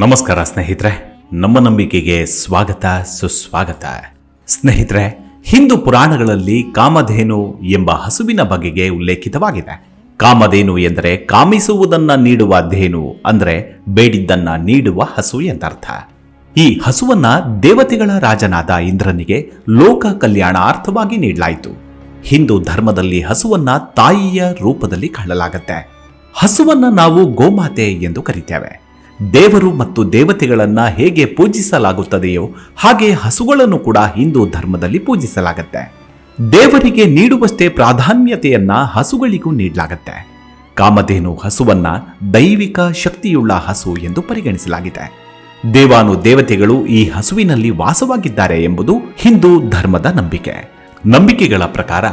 ನಮಸ್ಕಾರ ಸ್ನೇಹಿತರೆ, ನಮ್ಮ ನಂಬಿಕೆಗೆ ಸ್ವಾಗತ, ಸುಸ್ವಾಗತ. ಸ್ನೇಹಿತರೆ, ಹಿಂದೂ ಪುರಾಣಗಳಲ್ಲಿ ಕಾಮಧೇನು ಎಂಬ ಹಸುವಿನ ಬಗೆಗೆ ಉಲ್ಲೇಖಿತವಾಗಿದೆ. ಕಾಮಧೇನು ಎಂದರೆ ಕಾಮಿಸುವುದನ್ನ ನೀಡುವ ಧೇನು, ಅಂದ್ರೆ ಬೇಡಿದ್ದನ್ನ ನೀಡುವ ಹಸು ಎಂದರ್ಥ. ಈ ಹಸುವನ್ನ ದೇವತೆಗಳ ರಾಜನಾದ ಇಂದ್ರನಿಗೆ ಲೋಕ ಕಲ್ಯಾಣಾರ್ಥವಾಗಿ ನೀಡಲಾಯಿತು. ಹಿಂದೂ ಧರ್ಮದಲ್ಲಿ ಹಸುವನ್ನ ತಾಯಿಯ ರೂಪದಲ್ಲಿ ಕಾಣಲಾಗತ್ತೆ. ಹಸುವನ್ನ ನಾವು ಗೋಮಾತೆ ಎಂದು ಕರಿತೇವೆ. ದೇವರು ಮತ್ತು ದೇವತೆಗಳನ್ನ ಹೇಗೆ ಪೂಜಿಸಲಾಗುತ್ತದೆಯೋ ಹಾಗೆ ಹಸುಗಳನ್ನು ಕೂಡ ಹಿಂದೂ ಧರ್ಮದಲ್ಲಿ ಪೂಜಿಸಲಾಗುತ್ತೆ. ದೇವರಿಗೆ ನೀಡುವಷ್ಟೇ ಪ್ರಾಧಾನ್ಯತೆಯನ್ನ ಹಸುಗಳಿಗೂ ನೀಡಲಾಗುತ್ತೆ. ಕಾಮಧೇನು ಹಸುವನ್ನ ದೈವಿಕ ಶಕ್ತಿಯುಳ್ಳ ಹಸು ಎಂದು ಪರಿಗಣಿಸಲಾಗಿದೆ. ದೇವಾನು ದೇವತೆಗಳು ಈ ಹಸುವಿನಲ್ಲಿ ವಾಸವಾಗಿದ್ದಾರೆ ಎಂಬುದು ಹಿಂದೂ ಧರ್ಮದ ನಂಬಿಕೆ. ನಂಬಿಕೆಗಳ ಪ್ರಕಾರ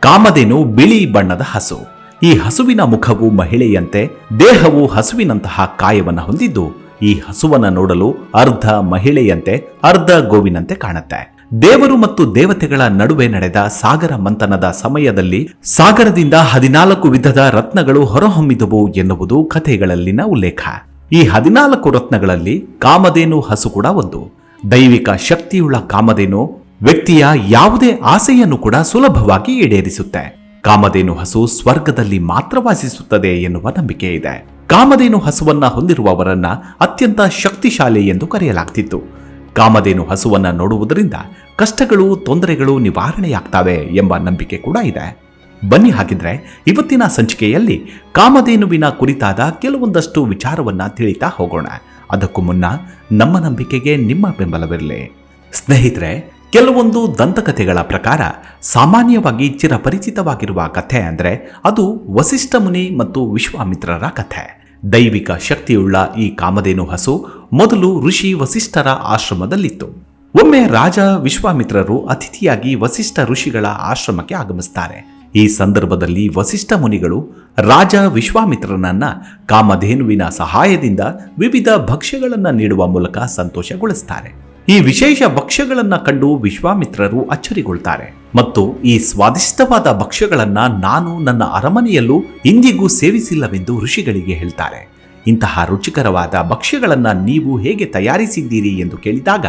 ಕಾಮಧೇನು ಬಿಳಿ ಬಣ್ಣದ ಹಸು. ಈ ಹಸುವಿನ ಮುಖವು ಮಹಿಳೆಯಂತೆ, ದೇಹವು ಹಸುವಿನಂತಹ ಕಾಯವನ್ನು ಹೊಂದಿದ್ದು, ಈ ಹಸುವನ್ನ ನೋಡಲು ಅರ್ಧ ಮಹಿಳೆಯಂತೆ, ಅರ್ಧ ಗೋವಿನಂತೆ ಕಾಣುತ್ತೆ. ದೇವರು ಮತ್ತು ದೇವತೆಗಳ ನಡುವೆ ನಡೆದ ಸಾಗರ ಮಂಥನದ ಸಮಯದಲ್ಲಿ ಸಾಗರದಿಂದ ಹದಿನಾಲ್ಕು ವಿಧದ ರತ್ನಗಳು ಹೊರಹೊಮ್ಮಿದವು ಎನ್ನುವುದು ಕಥೆಗಳಲ್ಲಿನ ಉಲ್ಲೇಖ. ಈ ಹದಿನಾಲ್ಕು ರತ್ನಗಳಲ್ಲಿ ಕಾಮಧೇನು ಹಸು ಕೂಡ ಒಂದು. ದೈವಿಕ ಶಕ್ತಿಯುಳ್ಳ ಕಾಮಧೇನು ವ್ಯಕ್ತಿಯ ಯಾವುದೇ ಆಸೆಯನ್ನು ಕೂಡ ಸುಲಭವಾಗಿ ಈಡೇರಿಸುತ್ತೆ. ಕಾಮಧೇನು ಹಸು ಸ್ವರ್ಗದಲ್ಲಿ ಮಾತ್ರ ವಾಸಿಸುತ್ತದೆ ಎನ್ನುವ ನಂಬಿಕೆ ಇದೆ. ಕಾಮಧೇನು ಹಸುವನ್ನ ಹೊಂದಿರುವವರನ್ನ ಅತ್ಯಂತ ಶಕ್ತಿಶಾಲಿ ಎಂದು ಕರೆಯಲಾಗ್ತಿತ್ತು. ಕಾಮಧೇನು ಹಸುವನ್ನ ನೋಡುವುದರಿಂದ ಕಷ್ಟಗಳು, ತೊಂದರೆಗಳು ನಿವಾರಣೆಯಾಗ್ತವೆ ಎಂಬ ನಂಬಿಕೆ ಕೂಡ ಇದೆ. ಬನ್ನಿ ಹಾಗಿದ್ರೆ ಇವತ್ತಿನ ಸಂಚಿಕೆಯಲ್ಲಿ ಕಾಮಧೇನುವಿನ ಕುರಿತಾದ ಕೆಲವೊಂದಷ್ಟು ವಿಚಾರವನ್ನ ತಿಳಿತಾ ಹೋಗೋಣ. ಅದಕ್ಕೂ ಮುನ್ನ ನಮ್ಮ ನಂಬಿಕೆಗೆ ನಿಮ್ಮ ಬೆಂಬಲವಿರಲಿ. ಸ್ನೇಹಿತರೆ ಕೆಲವೊಂದು ದಂತಕಥೆಗಳ ಪ್ರಕಾರ ಸಾಮಾನ್ಯವಾಗಿ ಚಿರಪರಿಚಿತವಾಗಿರುವ ಕಥೆ ಅಂದರೆ ಅದು ವಸಿಷ್ಠ ಮುನಿ ಮತ್ತು ವಿಶ್ವಾಮಿತ್ರರ ಕಥೆ. ದೈವಿಕ ಶಕ್ತಿಯುಳ್ಳ ಈ ಕಾಮಧೇನು ಹಸು ಮೊದಲು ಋಷಿ ವಸಿಷ್ಠರ ಆಶ್ರಮದಲ್ಲಿತ್ತು. ಒಮ್ಮೆ ರಾಜ ವಿಶ್ವಾಮಿತ್ರರು ಅತಿಥಿಯಾಗಿ ವಸಿಷ್ಠ ಋಷಿಗಳ ಆಶ್ರಮಕ್ಕೆ ಆಗಮಿಸ್ತಾರೆ. ಈ ಸಂದರ್ಭದಲ್ಲಿ ವಸಿಷ್ಠ ಮುನಿಗಳು ರಾಜ ವಿಶ್ವಾಮಿತ್ರನನ್ನ ಕಾಮಧೇನುವಿನ ಸಹಾಯದಿಂದ ವಿವಿಧ ಭಕ್ಷ್ಯಗಳನ್ನು ನೀಡುವ ಮೂಲಕ ಸಂತೋಷಗೊಳಿಸ್ತಾರೆ. ಈ ವಿಶೇಷ ಭಕ್ಷ್ಯಗಳನ್ನ ಕಂಡು ವಿಶ್ವಾಮಿತ್ರರು ಅಚ್ಚರಿಗೊಳ್ತಾರೆ. ಮತ್ತು ಈ ಸ್ವಾದಿಷ್ಟವಾದ ಭಕ್ಷ್ಯಗಳನ್ನ ನಾನು ನನ್ನ ಅರಮನೆಯಲ್ಲೂ ಇಂದಿಗೂ ಸೇವಿಸಿಲ್ಲವೆಂದು ಋಷಿಗಳಿಗೆ ಹೇಳ್ತಾರೆ. ಇಂತಹ ರುಚಿಕರವಾದ ಭಕ್ಷ್ಯಗಳನ್ನ ನೀವು ಹೇಗೆ ತಯಾರಿಸಿದ್ದೀರಿ ಎಂದು ಕೇಳಿದಾಗ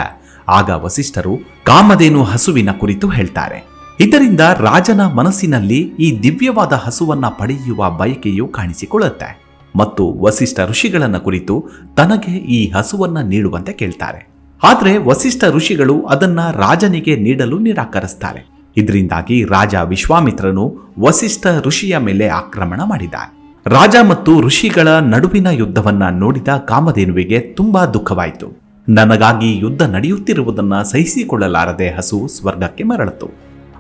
ಆಗ ವಸಿಷ್ಠರು ಕಾಮಧೇನು ಹಸುವಿನ ಕುರಿತು ಹೇಳ್ತಾರೆ. ಇದರಿಂದ ರಾಜನ ಮನಸ್ಸಿನಲ್ಲಿ ಈ ದಿವ್ಯವಾದ ಹಸುವನ್ನ ಪಡೆಯುವ ಬಯಕೆಯು ಕಾಣಿಸಿಕೊಳ್ಳುತ್ತೆ. ಮತ್ತು ವಸಿಷ್ಠ ಋಷಿಗಳನ್ನ ಕುರಿತು ತನಗೆ ಈ ಹಸುವನ್ನ ನೀಡುವಂತೆ ಕೇಳ್ತಾರೆ. ಆದರೆ ವಸಿಷ್ಠ ಋಷಿಗಳು ಅದನ್ನ ರಾಜನಿಗೆ ನೀಡಲು ನಿರಾಕರಿಸ್ತಾರೆ. ಇದರಿಂದಾಗಿ ರಾಜ ವಿಶ್ವಾಮಿತ್ರನು ವಸಿಷ್ಠ ಋಷಿಯ ಮೇಲೆ ಆಕ್ರಮಣ ಮಾಡಿದ ರಾಜ ಮತ್ತು ಋಷಿಗಳ ನಡುವಿನ ಯುದ್ಧವನ್ನ ನೋಡಿದ ಕಾಮಧೇನುವಿಗೆ ತುಂಬಾ ದುಃಖವಾಯಿತು. ನನಗಾಗಿ ಯುದ್ಧ ನಡೆಯುತ್ತಿರುವುದನ್ನ ಸಹಿಸಿಕೊಳ್ಳಲಾರದೆ ಹಸು ಸ್ವರ್ಗಕ್ಕೆ ಮರಳಿತು.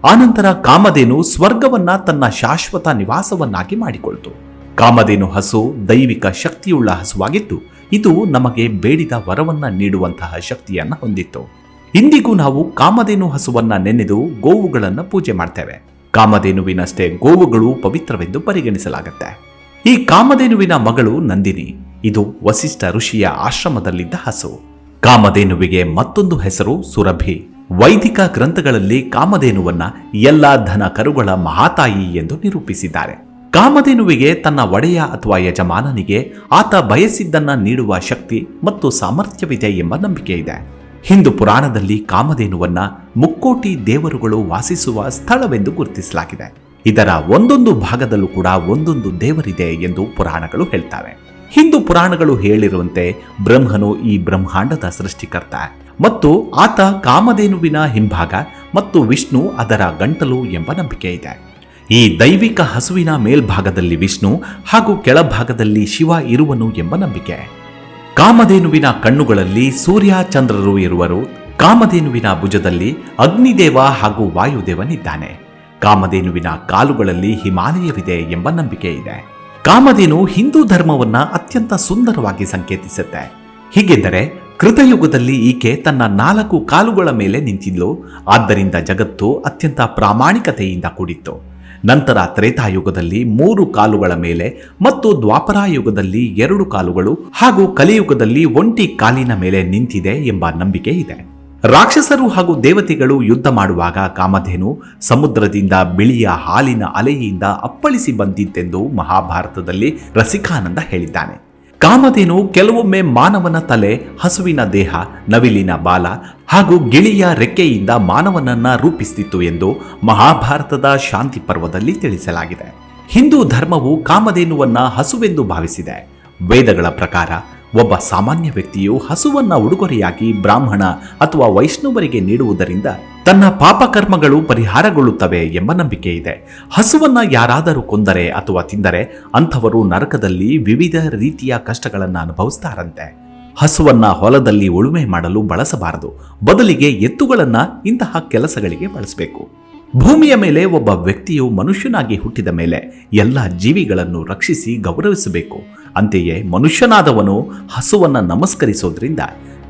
ಆನಂತರ ಕಾಮಧೇನು ಸ್ವರ್ಗವನ್ನ ತನ್ನ ಶಾಶ್ವತ ನಿವಾಸವನ್ನಾಗಿ ಮಾಡಿಕೊಳ್ತು. ಕಾಮಧೇನು ಹಸು ದೈವಿಕ ಶಕ್ತಿಯುಳ್ಳ ಹಸುವಾಗಿತ್ತು. ಇದು ನಮಗೆ ಬೇಡಿದ ವರವನ್ನ ನೀಡುವಂತಹ ಶಕ್ತಿಯನ್ನ ಹೊಂದಿತ್ತು. ಇಂದಿಗೂ ನಾವು ಕಾಮಧೇನು ಹಸುವನ್ನ ನೆನೆದು ಗೋವುಗಳನ್ನು ಪೂಜೆ ಮಾಡ್ತೇವೆ. ಕಾಮಧೇನುವಿನಷ್ಟೇ ಗೋವುಗಳು ಪವಿತ್ರವೆಂದು ಪರಿಗಣಿಸಲಾಗುತ್ತೆ. ಈ ಕಾಮಧೇನುವಿನ ಮಗಳು ನಂದಿನಿ. ಇದು ವಸಿಷ್ಠ ಋಷಿಯ ಆಶ್ರಮದಲ್ಲಿದ್ದ ಹಸು. ಕಾಮಧೇನುವಿಗೆ ಮತ್ತೊಂದು ಹೆಸರು ಸುರಭಿ. ವೈದಿಕ ಗ್ರಂಥಗಳಲ್ಲಿ ಕಾಮಧೇನುವನ್ನ ಎಲ್ಲಾ ಧನ ಕರುಗಳ ಮಹಾತಾಯಿ ಎಂದು ನಿರೂಪಿಸಿದ್ದಾರೆ. ಕಾಮಧೇನುವಿಗೆ ತನ್ನ ಒಡೆಯ ಅಥವಾ ಯಜಮಾನನಿಗೆ ಆತ ಬಯಸಿದ್ದನ್ನ ನೀಡುವ ಶಕ್ತಿ ಮತ್ತು ಸಾಮರ್ಥ್ಯವಿದೆ ಎಂಬ ನಂಬಿಕೆ ಇದೆ. ಹಿಂದೂ ಪುರಾಣದಲ್ಲಿ ಕಾಮಧೇನುವನ್ನ ಮುಕ್ಕೋಟಿ ದೇವರುಗಳು ವಾಸಿಸುವ ಸ್ಥಳವೆಂದು ಗುರುತಿಸಲಾಗಿದೆ. ಇದರ ಒಂದೊಂದು ಭಾಗದಲ್ಲೂ ಕೂಡ ಒಂದೊಂದು ದೇವರಿದೆ ಎಂದು ಪುರಾಣಗಳು ಹೇಳ್ತವೆ. ಹಿಂದೂ ಪುರಾಣಗಳು ಹೇಳಿರುವಂತೆ ಬ್ರಹ್ಮನು ಈ ಬ್ರಹ್ಮಾಂಡದ ಸೃಷ್ಟಿಕರ್ತ ಮತ್ತು ಆತ ಕಾಮಧೇನುವಿನ ಹಿಂಭಾಗ ಮತ್ತು ವಿಷ್ಣು ಅದರ ಗಂಟಲು ಎಂಬ ನಂಬಿಕೆ ಇದೆ. ಈ ದೈವಿಕ ಹಸುವಿನ ಮೇಲ್ಭಾಗದಲ್ಲಿ ವಿಷ್ಣು ಹಾಗೂ ಕೆಳಭಾಗದಲ್ಲಿ ಶಿವ ಇರುವನು ಎಂಬ ನಂಬಿಕೆ. ಕಾಮಧೇನುವಿನ ಕಣ್ಣುಗಳಲ್ಲಿ ಸೂರ್ಯ ಚಂದ್ರರು ಇರುವರು. ಕಾಮಧೇನುವಿನ ಭುಜದಲ್ಲಿ ಅಗ್ನಿದೇವ ಹಾಗೂ ವಾಯುದೇವನಿದ್ದಾನೆ. ಕಾಮಧೇನುವಿನ ಕಾಲುಗಳಲ್ಲಿ ಹಿಮಾಲಯವಿದೆ ಎಂಬ ನಂಬಿಕೆ ಇದೆ. ಕಾಮಧೇನು ಹಿಂದೂ ಧರ್ಮವನ್ನ ಅತ್ಯಂತ ಸುಂದರವಾಗಿ ಸಂಕೇತಿಸುತ್ತೆ. ಹೀಗೆಂದರೆ ಕೃತಯುಗದಲ್ಲಿ ಈಕೆ ತನ್ನ ನಾಲ್ಕು ಕಾಲುಗಳ ಮೇಲೆ ನಿಂತಿದ್ಲು. ಆದ್ದರಿಂದ ಜಗತ್ತು ಅತ್ಯಂತ ಪ್ರಾಮಾಣಿಕತೆಯಿಂದ ಕೂಡಿತ್ತು. ನಂತರ ತ್ರೇತಾಯುಗದಲ್ಲಿ ಮೂರು ಕಾಲುಗಳ ಮೇಲೆ ಮತ್ತು ದ್ವಾಪರಾಯುಗದಲ್ಲಿ ಎರಡು ಕಾಲುಗಳು ಹಾಗೂ ಕಲಿಯುಗದಲ್ಲಿ ಒಂಟಿ ಕಾಲಿನ ಮೇಲೆ ನಿಂತಿದೆ ಎಂಬ ನಂಬಿಕೆ ಇದೆ. ರಾಕ್ಷಸರು ಹಾಗೂ ದೇವತೆಗಳು ಯುದ್ಧ ಮಾಡುವಾಗ ಕಾಮಧೇನು ಸಮುದ್ರದಿಂದ ಬಿಳಿಯ ಹಾಲಿನ ಅಲೆಯಿಂದ ಅಪ್ಪಳಿಸಿ ಬಂದಿತ್ತೆಂದು ಮಹಾಭಾರತದಲ್ಲಿ ರಸಿಕಾನಂದ ಹೇಳಿದ್ದಾನೆ. ಕಾಮಧೇನು ಕೆಲವೊಮ್ಮೆ ಮಾನವನ ತಲೆ, ಹಸುವಿನ ದೇಹ, ನವಿಲಿನ ಬಾಲ ಹಾಗೂ ಗಿಳಿಯ ರೆಕ್ಕೆಯಿಂದ ಮಾನವನನ್ನ ರೂಪಿಸುತ್ತಿತ್ತು ಎಂದು ಮಹಾಭಾರತದ ಶಾಂತಿ ಪರ್ವದಲ್ಲಿ ತಿಳಿಸಲಾಗಿದೆ. ಹಿಂದೂ ಧರ್ಮವು ಕಾಮಧೇನುವನ್ನ ಹಸುವೆಂದು ಭಾವಿಸಿದೆ. ವೇದಗಳ ಪ್ರಕಾರ ಒಬ್ಬ ಸಾಮಾನ್ಯ ವ್ಯಕ್ತಿಯು ಹಸುವನ್ನ ಉಡುಗೊರೆಯಾಗಿ ಬ್ರಾಹ್ಮಣ ಅಥವಾ ವೈಷ್ಣವರಿಗೆ ನೀಡುವುದರಿಂದ ತನ್ನ ಪಾಪಕರ್ಮಗಳು ಪರಿಹಾರಗೊಳ್ಳುತ್ತವೆ ಎಂಬ ನಂಬಿಕೆ ಇದೆ. ಹಸುವನ್ನ ಯಾರಾದರೂ ಕೊಂದರೆ ಅಥವಾ ತಿಂದರೆ ಅಂಥವರು ನರಕದಲ್ಲಿ ವಿವಿಧ ರೀತಿಯ ಕಷ್ಟಗಳನ್ನು ಅನುಭವಿಸ್ತಾರಂತೆ. ಹಸುವನ್ನ ಹೊಲದಲ್ಲಿ ಉಳುಮೆ ಮಾಡಲು ಬಳಸಬಾರದು. ಬದಲಿಗೆ ಎತ್ತುಗಳನ್ನ ಇಂತಹ ಕೆಲಸಗಳಿಗೆ ಬಳಸಬೇಕು. ಭೂಮಿಯ ಮೇಲೆ ಒಬ್ಬ ವ್ಯಕ್ತಿಯು ಮನುಷ್ಯನಾಗಿ ಹುಟ್ಟಿದ ಮೇಲೆ ಎಲ್ಲ ಜೀವಿಗಳನ್ನು ರಕ್ಷಿಸಿ ಗೌರವಿಸಬೇಕು. ಅಂತೆಯೇ ಮನುಷ್ಯನಾದವನು ಹಸುವನ್ನು ನಮಸ್ಕರಿಸೋದ್ರಿಂದ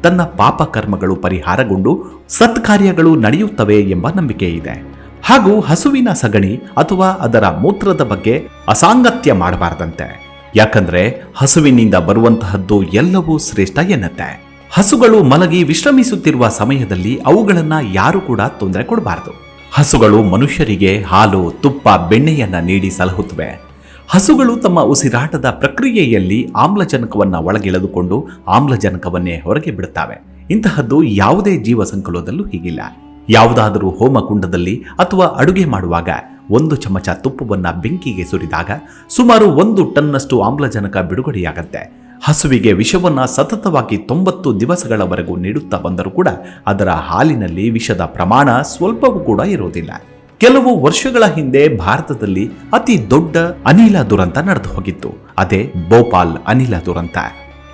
ತನ್ನ ಪಾಪ ಕರ್ಮಗಳು ಪರಿಹಾರಗೊಂಡು ಸತ್ಕಾರ್ಯಗಳು ನಡೆಯುತ್ತವೆ ಎಂಬ ನಂಬಿಕೆ ಇದೆ. ಹಾಗೂ ಹಸುವಿನ ಸಗಣಿ ಅಥವಾ ಅದರ ಮೂತ್ರದ ಬಗ್ಗೆ ಅಸಾಂಗತ್ಯ ಮಾಡಬಾರದಂತೆ. ಯಾಕಂದ್ರೆ ಹಸುವಿನಿಂದ ಬರುವಂತಹದ್ದು ಎಲ್ಲವೂ ಶ್ರೇಷ್ಠ ಎನ್ನತ್ತೆ. ಹಸುಗಳು ಮಲಗಿ ವಿಶ್ರಮಿಸುತ್ತಿರುವ ಸಮಯದಲ್ಲಿ ಅವುಗಳನ್ನ ಯಾರು ಕೂಡ ತೊಂದರೆ ಕೊಡಬಾರದು. ಹಸುಗಳು ಮನುಷ್ಯರಿಗೆ ಹಾಲು, ತುಪ್ಪ, ಬೆಣ್ಣೆಯನ್ನ ನೀಡಿ ಸಲಹುತ್ತವೆ. ಹಸುಗಳು ತಮ್ಮ ಉಸಿರಾಟದ ಪ್ರಕ್ರಿಯೆಯಲ್ಲಿ ಆಮ್ಲಜನಕವನ್ನ ಒಳಗೆಳೆದುಕೊಂಡು ಆಮ್ಲಜನಕವನ್ನೇ ಹೊರಗೆ ಬಿಡುತ್ತವೆ. ಇಂತಹದ್ದು ಯಾವುದೇ ಜೀವ ಸಂಕುಲದಲ್ಲೂ ಹೀಗಿಲ್ಲ. ಯಾವುದಾದರೂ ಹೋಮಕುಂಡದಲ್ಲಿ ಅಥವಾ ಅಡುಗೆ ಮಾಡುವಾಗ ಒಂದು ಚಮಚ ತುಪ್ಪವನ್ನ ಬೆಂಕಿಗೆ ಸುರಿದಾಗ ಸುಮಾರು ಒಂದು ಟನ್ನಷ್ಟು ಆಮ್ಲಜನಕ ಬಿಡುಗಡೆಯಾಗತ್ತೆ. ಹಸುವಿಗೆ ವಿಷವನ್ನ ಸತತವಾಗಿ ತೊಂಬತ್ತು ದಿವಸಗಳವರೆಗೂ ನೀಡುತ್ತಾ ಬಂದರೂ ಕೂಡ ಅದರ ಹಾಲಿನಲ್ಲಿ ವಿಷದ ಪ್ರಮಾಣ ಸ್ವಲ್ಪವೂ ಕೂಡ ಇರೋದಿಲ್ಲ. ಕೆಲವು ವರ್ಷಗಳ ಹಿಂದೆ ಭಾರತದಲ್ಲಿ ಅತಿ ದೊಡ್ಡ ಅನಿಲ ದುರಂತ ನಡೆದು ಹೋಗಿತ್ತು. ಅದೇ ಭೋಪಾಲ್ ಅನಿಲ ದುರಂತ.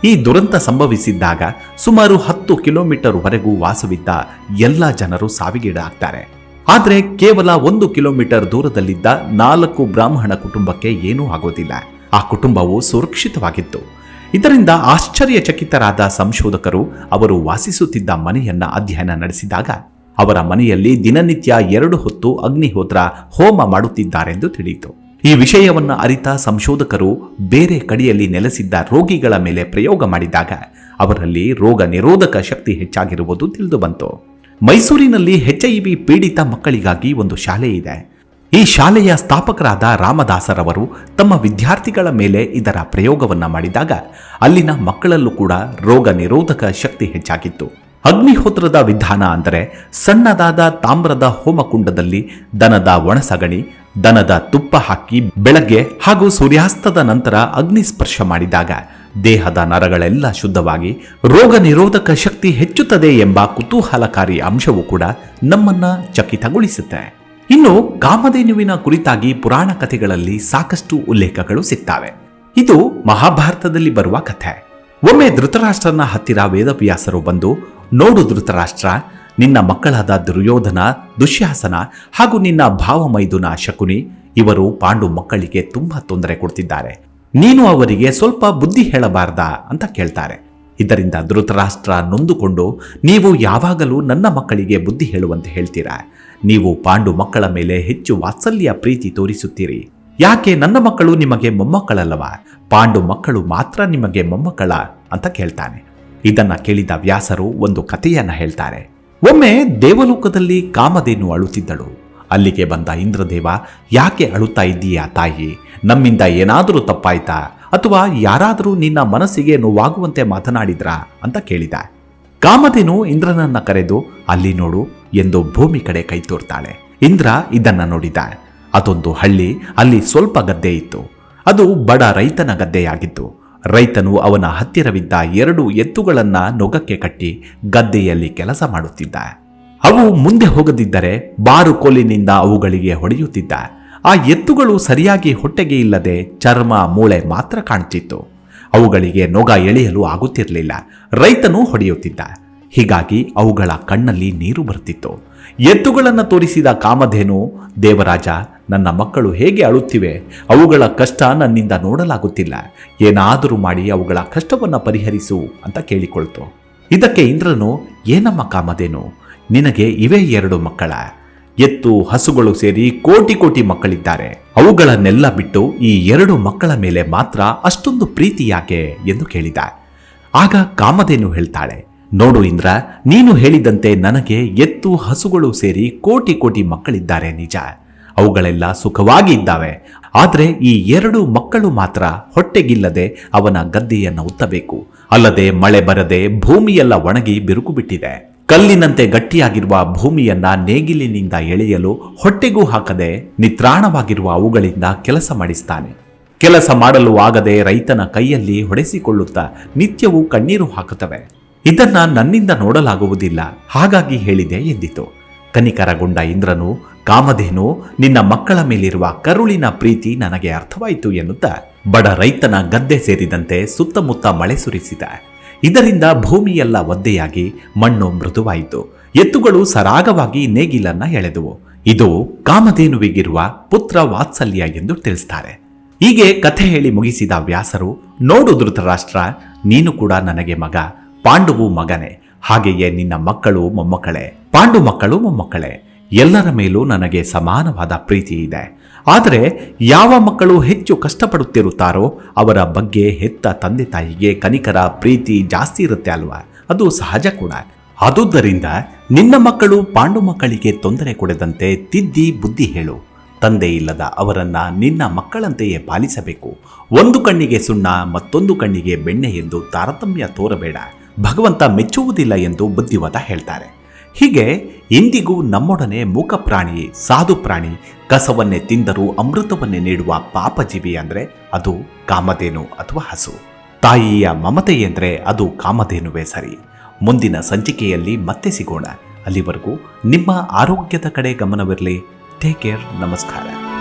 ಈ ದುರಂತ ಸಂಭವಿಸಿದ್ದಾಗ ಸುಮಾರು ಹತ್ತು ಕಿಲೋಮೀಟರ್ ವರೆಗೂ ವಾಸವಿದ್ದ ಎಲ್ಲ ಜನರು ಸಾವಿಗೀಡಾಗ್ತಾರೆ. ಆದರೆ ಕೇವಲ ಒಂದು ಕಿಲೋಮೀಟರ್ ದೂರದಲ್ಲಿದ್ದ ನಾಲ್ಕು ಬ್ರಾಹ್ಮಣ ಕುಟುಂಬಕ್ಕೆ ಏನೂ ಆಗೋದಿಲ್ಲ. ಆ ಕುಟುಂಬವು ಸುರಕ್ಷಿತವಾಗಿತ್ತು. ಇದರಿಂದ ಆಶ್ಚರ್ಯಚಕಿತರಾದ ಸಂಶೋಧಕರು ಅವರು ವಾಸಿಸುತ್ತಿದ್ದ ಮನೆಯನ್ನ ಅಧ್ಯಯನ ನಡೆಸಿದಾಗ ಅವರ ಮನೆಯಲ್ಲಿ ದಿನನಿತ್ಯ ಎರಡು ಹೊತ್ತು ಅಗ್ನಿಹೋತ್ರ ಹೋಮ ಮಾಡುತ್ತಿದ್ದಾರೆಂದು ತಿಳಿಯಿತು. ಈ ವಿಷಯವನ್ನು ಅರಿತ ಸಂಶೋಧಕರು ಬೇರೆ ಕಡೆಯಲ್ಲಿ ನೆಲೆಸಿದ್ದ ರೋಗಿಗಳ ಮೇಲೆ ಪ್ರಯೋಗ ಮಾಡಿದಾಗ ಅವರಲ್ಲಿ ರೋಗ ನಿರೋಧಕ ಶಕ್ತಿ ಹೆಚ್ಚಾಗಿರುವುದು ತಿಳಿದು ಬಂತು. ಮೈಸೂರಿನಲ್ಲಿ ಹೆಚ್ಐವಿ ಪೀಡಿತ ಮಕ್ಕಳಿಗಾಗಿ ಒಂದು ಶಾಲೆ ಇದೆ. ಈ ಶಾಲೆಯ ಸ್ಥಾಪಕರಾದ ರಾಮದಾಸರವರು ತಮ್ಮ ವಿದ್ಯಾರ್ಥಿಗಳ ಮೇಲೆ ಇದರ ಪ್ರಯೋಗವನ್ನು ಮಾಡಿದಾಗ ಅಲ್ಲಿನ ಮಕ್ಕಳಲ್ಲೂ ಕೂಡ ರೋಗ ನಿರೋಧಕ ಶಕ್ತಿ ಹೆಚ್ಚಾಗಿತ್ತು. ಅಗ್ನಿಹೋತ್ರದ ವಿಧಾನ ಅಂದರೆ ಸಣ್ಣದಾದ ತಾಮ್ರದ ಹೋಮಕುಂಡದಲ್ಲಿ ದನದ ಒಣಸಗಣಿ, ದನದ ತುಪ್ಪ ಹಾಕಿ ಬೆಳಗ್ಗೆ ಹಾಗೂ ಸೂರ್ಯಾಸ್ತದ ನಂತರ ಅಗ್ನಿ ಸ್ಪರ್ಶ ಮಾಡಿದಾಗ ದೇಹದ ನರಗಳೆಲ್ಲ ಶುದ್ಧವಾಗಿ ರೋಗ ನಿರೋಧಕ ಶಕ್ತಿ ಹೆಚ್ಚುತ್ತದೆ ಎಂಬ ಕುತೂಹಲಕಾರಿ ಅಂಶವು ಕೂಡ ನಮ್ಮನ್ನ ಚಕಿತಗೊಳಿಸುತ್ತೆ. ಇನ್ನು ಕಾಮಧೇನುವಿನ ಕುರಿತಾಗಿ ಪುರಾಣ ಕಥೆಗಳಲ್ಲಿ ಸಾಕಷ್ಟು ಉಲ್ಲೇಖಗಳು ಸಿಗ್ತವೆ. ಇದು ಮಹಾಭಾರತದಲ್ಲಿ ಬರುವ ಕಥೆ. ಒಮ್ಮೆ ಧೃತರಾಷ್ಟ್ರನ ಹತ್ತಿರ ವೇದವ್ಯಾಸರು ಬಂದು ನೋಡು ಧೃತರಾಷ್ಟ್ರ, ನಿನ್ನ ಮಕ್ಕಳಾದ ದುರ್ಯೋಧನ, ದುಶ್ಯಾಸನ ಹಾಗೂ ನಿನ್ನ ಭಾವಮೈದುನ ಶಕುನಿ, ಇವರು ಪಾಂಡು ಮಕ್ಕಳಿಗೆ ತುಂಬಾ ತೊಂದರೆ ಕೊಡ್ತಿದ್ದಾರೆ. ನೀನು ಅವರಿಗೆ ಸ್ವಲ್ಪ ಬುದ್ಧಿ ಹೇಳಬಾರ್ದಾ ಅಂತ ಕೇಳ್ತಾರೆ. ಇದರಿಂದ ಧೃತರಾಷ್ಟ್ರ ನೊಂದುಕೊಂಡು, ನೀವು ಯಾವಾಗಲೂ ನನ್ನ ಮಕ್ಕಳಿಗೆ ಬುದ್ಧಿ ಹೇಳುವಂತೆ ಹೇಳ್ತೀರಾ? ನೀವು ಪಾಂಡು ಮಕ್ಕಳ ಮೇಲೆ ಹೆಚ್ಚು ವಾತ್ಸಲ್ಯ ಪ್ರೀತಿ ತೋರಿಸುತ್ತೀರಿ. ಯಾಕೆ ನನ್ನ ಮಕ್ಕಳು ನಿಮಗೆ ಮೊಮ್ಮಕ್ಕಳಲ್ಲವಾ? ಪಾಂಡು ಮಕ್ಕಳು ಮಾತ್ರ ನಿಮಗೆ ಮೊಮ್ಮಕ್ಕಳ ಅಂತ ಕೇಳ್ತಾನೆ. ಇದನ್ನ ಕೇಳಿದ ವ್ಯಾಸರು ಒಂದು ಕಥೆಯನ್ನ ಹೇಳ್ತಾರೆ. ಒಮ್ಮೆ ದೇವಲೋಕದಲ್ಲಿ ಕಾಮಧೇನು ಅಳುತ್ತಿದ್ದಳು. ಅಲ್ಲಿಗೆ ಬಂದ ಇಂದ್ರದೇವ, ಯಾಕೆ ಅಳುತ್ತಾ ಇದ್ದೀಯಾ ತಾಯಿ? ನಮ್ಮಿಂದ ಏನಾದರೂ ತಪ್ಪಾಯ್ತಾ? ಅಥವಾ ಯಾರಾದರೂ ನಿನ್ನ ಮನಸ್ಸಿಗೆ ನೋವಾಗುವಂತೆ ಮಾತನಾಡಿದ್ರಾ? ಅಂತ ಕೇಳಿದ. ಕಾಮಧೇನು ಇಂದ್ರನನ್ನ ಕರೆದು, ಅಲ್ಲಿ ನೋಡು ಎಂದು ಭೂಮಿ ಕಡೆ ಕೈ ತೋರ್ತಾಳೆ. ಇಂದ್ರ ಇದನ್ನ ನೋಡಿದ. ಅದೊಂದು ಹಳ್ಳಿ, ಅಲ್ಲಿ ಸ್ವಲ್ಪ ಗದ್ದೆ ಇತ್ತು. ಅದು ಬಡ ರೈತನ ಗದ್ದೆಯಾಗಿತ್ತು. ರೈತನು ಅವನ ಹತ್ತಿರವಿದ್ದ ಎರಡು ಎತ್ತುಗಳನ್ನ ನೊಗಕ್ಕೆ ಕಟ್ಟಿ ಗದ್ದೆಯಲ್ಲಿ ಕೆಲಸ ಮಾಡುತ್ತಿದ್ದ. ಅವು ಮುಂದೆ ಹೋಗದಿದ್ದರೆ ಬಾರುಕೋಲಿನಿಂದ ಅವುಗಳಿಗೆ ಹೊಡೆಯುತ್ತಿದ್ದ. ಆ ಎತ್ತುಗಳು ಸರಿಯಾಗಿ ಹೊಟ್ಟೆಗೆ ಇಲ್ಲದೆ ಚರ್ಮ, ಮೂಳೆ ಮಾತ್ರ ಕಾಣ್ತಿತ್ತು. ಅವುಗಳಿಗೆ ನೊಗ ಎಳೆಯಲು ಆಗುತ್ತಿರಲಿಲ್ಲ. ರೈತನು ಹೊಡೆಯುತ್ತಿದ್ದ. ಹೀಗಾಗಿ ಅವುಗಳ ಕಣ್ಣಲ್ಲಿ ನೀರು ಬರುತ್ತಿತ್ತು. ಎತ್ತುಗಳನ್ನು ತೋರಿಸಿದ ಕಾಮಧೇನು ದೇವರಾಜ ನನ್ನ ಮಕ್ಕಳು ಹೇಗೆ ಅಳುತ್ತಿವೆ? ಅವುಗಳ ಕಷ್ಟ ನನ್ನಿಂದ ನೋಡಲಾಗುತ್ತಿಲ್ಲ. ಏನಾದರೂ ಮಾಡಿ ಅವುಗಳ ಕಷ್ಟವನ್ನು ಪರಿಹರಿಸು ಅಂತ ಕೇಳಿಕೊಳ್ತು. ಇದಕ್ಕೆ ಇಂದ್ರನು, ಏನಮ್ಮ ಕಾಮದೇನು ನಿನಗೆ ಇವೇ ಎರಡು ಮಕ್ಕಳ. ಎತ್ತು, ಹಸುಗಳು ಸೇರಿ ಕೋಟಿ ಕೋಟಿ ಮಕ್ಕಳಿದ್ದಾರೆ. ಅವುಗಳನ್ನೆಲ್ಲ ಬಿಟ್ಟು ಈ ಎರಡು ಮಕ್ಕಳ ಮೇಲೆ ಮಾತ್ರ ಅಷ್ಟೊಂದು ಪ್ರೀತಿ ಯಾಕೆ ಎಂದು ಕೇಳಿದ. ಆಗ ಕಾಮಧೇನು ಹೇಳ್ತಾಳೆ, ನೋಡು ಇಂದ್ರ, ನೀನು ಹೇಳಿದಂತೆ ನನಗೆ ಎತ್ತು, ಹಸುಗಳು ಸೇರಿ ಕೋಟಿ ಕೋಟಿ ಮಕ್ಕಳಿದ್ದಾರೆ ನಿಜ. ಅವುಗಳೆಲ್ಲ ಸುಖವಾಗಿ ಇದ್ದಾವೆ ಆದರೆ ಈ ಎರಡು ಮಕ್ಕಳು ಮಾತ್ರ ಹೊಟ್ಟೆಗಿಲ್ಲದೆ ಅವನ ಗದ್ದೆಯನ್ನು ಉತ್ತಬೇಕು. ಅಲ್ಲದೆ ಮಳೆ ಬರದೆ ಭೂಮಿಯೆಲ್ಲ ಒಣಗಿ ಬಿರುಕು ಬಿಟ್ಟಿದೆ ಕಲ್ಲಿನಂತೆ ಗಟ್ಟಿಯಾಗಿರುವ ಭೂಮಿಯನ್ನ ನೇಗಿಲಿನಿಂದ ಎಳೆಯಲು ಹೊಟ್ಟೆಗೂ ಹಾಕದೆ ನಿತ್ರಾಣವಾಗಿರುವ ಅವುಗಳಿಂದ ಕೆಲಸ ಮಾಡಿಸ್ತಾನೆ. ಕೆಲಸ ಮಾಡಲು ಆಗದೆ ರೈತನ ಕೈಯಲ್ಲಿ ಹೊಡೆಸಿಕೊಳ್ಳುತ್ತಾ ನಿತ್ಯವೂ ಕಣ್ಣೀರು ಹಾಕುತ್ತವೆ. ಇದನ್ನ ನನ್ನಿಂದ ನೋಡಲಾಗುವುದಿಲ್ಲ. ಹಾಗಾಗಿ ಹೇಳಿದೆ ಎಂದಿತು. ಕನಿಕರಗೊಂಡ ಇಂದ್ರನು, ಕಾಮಧೇನು, ನಿನ್ನ ಮಕ್ಕಳ ಮೇಲಿರುವ ಕರುಳಿನ ಪ್ರೀತಿ ನನಗೆ ಅರ್ಥವಾಯಿತು ಎನ್ನುತ್ತಾ ಬಡ ರೈತನ ಗದ್ದೆ ಸೇರಿದಂತೆ ಸುತ್ತಮುತ್ತ ಮಳೆ ಸುರಿಸಿದ. ಇದರಿಂದ ಭೂಮಿಯೆಲ್ಲ ಒದ್ದೆಯಾಗಿ ಮಣ್ಣು ಮೃದುವಾಯಿತು. ಎತ್ತುಗಳು ಸರಾಗವಾಗಿ ನೇಗಿಲನ್ನ ಎಳೆದುವು. ಇದು ಕಾಮಧೇನುವಿಗಿರುವ ಪುತ್ರ ವಾತ್ಸಲ್ಯ ಎಂದು ತಿಳಿಸ್ತಾರೆ. ಹೀಗೆ ಕಥೆ ಹೇಳಿ ಮುಗಿಸಿದ ವ್ಯಾಸರು, ನೋಡು ಧೃತರಾಷ್ಟ್ರ, ನೀನು ಕೂಡ ನನಗೆ ಮಗ, ಪಾಂಡುವು ಮಗನೇ. ಹಾಗೆಯೇ ನಿನ್ನ ಮಕ್ಕಳು ಮೊಮ್ಮಕ್ಕಳೇ, ಪಾಂಡು ಮಕ್ಕಳು ಮೊಮ್ಮಕ್ಕಳೇ, ಎಲ್ಲರ ಮೇಲೂ ನನಗೆ ಸಮಾನವಾದ ಪ್ರೀತಿ ಇದೆ. ಆದರೆ ಯಾವ ಮಕ್ಕಳು ಹೆಚ್ಚು ಕಷ್ಟಪಡುತ್ತಿರುತ್ತಾರೋ ಅವರ ಬಗ್ಗೆ ಹೆತ್ತ ತಂದೆ ತಾಯಿಗೆ ಕನಿಕರ ಪ್ರೀತಿ ಜಾಸ್ತಿ ಇರುತ್ತೆ ಅಲ್ವಾ? ಅದು ಸಹಜ ಕೂಡ. ಅದುದರಿಂದ ನಿನ್ನ ಮಕ್ಕಳು ಪಾಂಡು ಮಕ್ಕಳಿಗೆ ತೊಂದರೆ ಕೊಡದಂತೆ ತಿದ್ದಿ ಬುದ್ಧಿ ಹೇಳು. ತಂದೆ ಇಲ್ಲದ ಅವರನ್ನ ನಿನ್ನ ಮಕ್ಕಳಂತೆಯೇ ಪಾಲಿಸಬೇಕು. ಒಂದು ಕಣ್ಣಿಗೆ ಸುಣ್ಣ, ಮತ್ತೊಂದು ಕಣ್ಣಿಗೆ ಬೆಣ್ಣೆ ಎಂದು ತಾರತಮ್ಯ ತೋರಬೇಡ. ಭಗವಂತ ಮೆಚ್ಚುವುದಿಲ್ಲ ಎಂದು ಬುದ್ಧಿವಾದ ಹೇಳ್ತಾರೆ. ಹೀಗೆ ಇಂದಿಗೂ ನಮ್ಮೊಡನೆ ಮೂಕ ಪ್ರಾಣಿ ಸಾಧು ಪ್ರಾಣಿ, ಕಸವನ್ನೇ ತಿಂದರೂ ಅಮೃತವನ್ನೇ ನೀಡುವ ಪಾಪಜೀವಿ ಅಂದ್ರೆ ಅದು ಕಾಮಧೇನು ಅಥವಾ ಹಸು. ತಾಯಿಯ ಮಮತೆ ಎಂದರೆ ಅದು ಕಾಮಧೇನುವೇ ಸರಿ. ಮುಂದಿನ ಸಂಚಿಕೆಯಲ್ಲಿ ಮತ್ತೆ ಸಿಗೋಣ. ಅಲ್ಲಿವರೆಗೂ ನಿಮ್ಮ ಆರೋಗ್ಯದ ಕಡೆ ಗಮನವಿರಲಿ. ಟೇಕ್ ಕೇರ್ ನಮಸ್ಕಾರ.